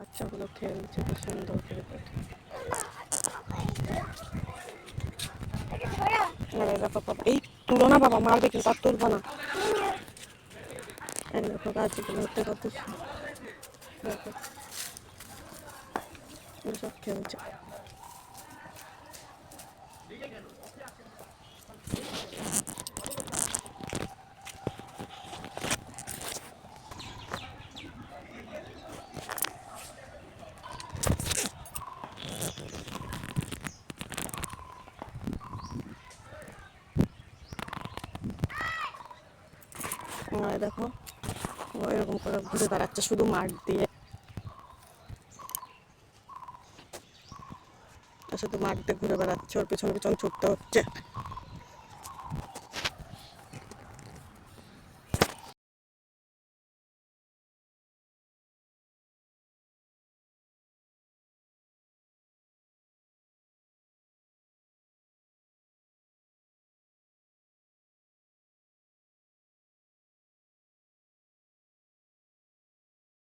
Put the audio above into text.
বাচ্চাগুলো খেলছে, কি সুন্দর ক্রিকেট এই তুলো না বাবা, মারবে কিন্তু, আর তুলবো না। খেলছে। দেখো এরকম করে ঘুরে বেড়াচ্ছে শুধু মাঠ দিয়ে। শুধু মাঠ দিয়ে ঘুরে বেড়াচ্ছে, ওর পিছনে পিছনে ছুটতে হচ্ছে।